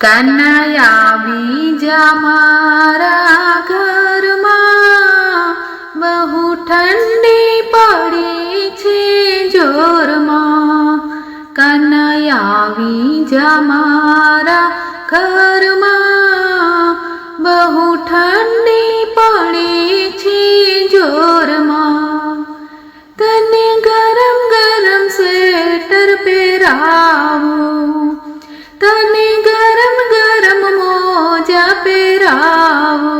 કનૈયા બીજા મારા ઘરમાં. બહુ ઠંડી પડી છે જોરમાં. કનૈયા બીજા મારા ઘરમાં. બહુ ઠંડી પડી પહેરાવું તને ગરમ ગરમ મોજા પહેરાવો.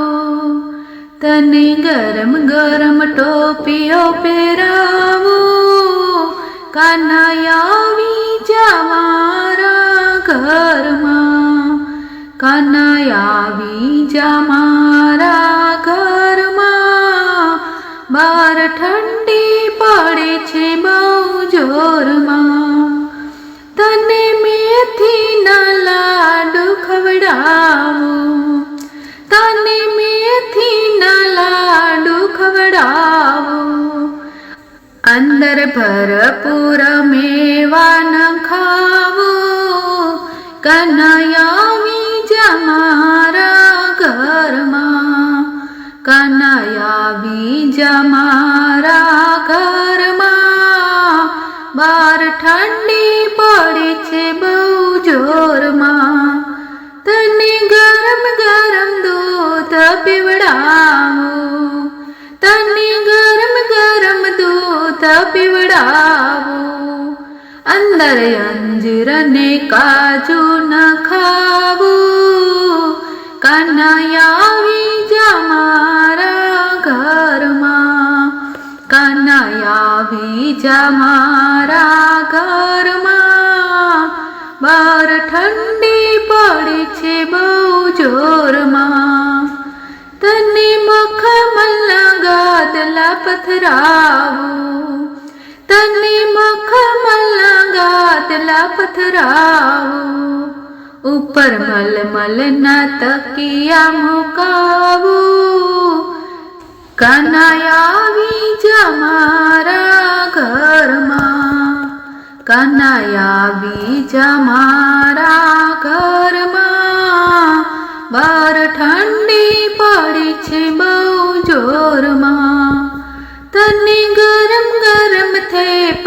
તને ગરમ ગરમ ટોપીઓ પહેરાવો. કાનાયાવી જમારા મારા ઘરમાં. કાનાયાવી જમારા મારા ઘરમાં. બાર ઠંડી પડે છે બહુ જોરમાં. ખવડાવું. તને મેથી ના લાડુ ખવડાવું. અંદર ભરપૂર મેવા ન ખાવો. કનૈયા જમારા મારા ઘરમાં. કનૈયા બીજા પીવડાવું અંદર અંજીર ને કાજુ ન ખાવું કનૈયાવી બીજા મારા ઘરમાં કનૈયાવી બીજા મારા ઘરમાં બાર ઠંડી પડી છે બહુ જોરમાં પથરાવું તને મખમલ ગાતલા પથરાવું ઉપર મલમલના તકિયા મુકાવું કનૈયા જમારા મારા ઘરમાં કનૈયા બીજા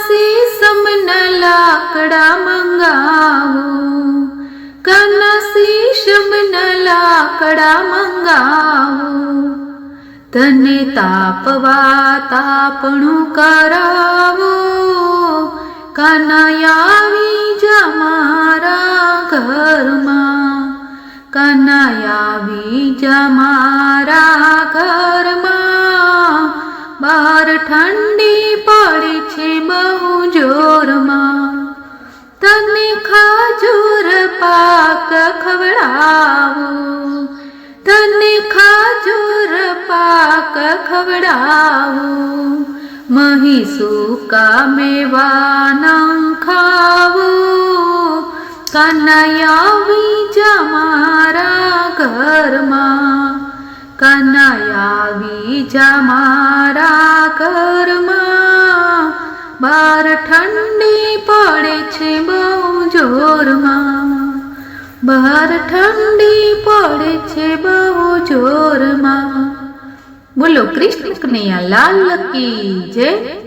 કનસી સમના લાકડા મંગાવો. કનસી શમના લાકડા મંગાવો. તને તાપવા તાપણું કરાવો. કનયાવી બીજા મારા ઘરમાં. કનૈયા બીજા બાર ઠંડી પડી છે બહુ જોરમાં. તને ખાજૂર પાક ખવડાવું. તને ખાજૂર પાક ખવડાવું. મહી સૂકા મેવાના ખાવું. કનૈયા જમારા મારા ઘરમાં. કનૈયા બીજા મારા ઘરમાં. બાર ઠંડી પડે છે બહુ જોરમાં. બહાર ઠંડી પડે છે બહુ જોરમાં. બોલો કૃષ્ણ કનૈયા, લાલ કી જય.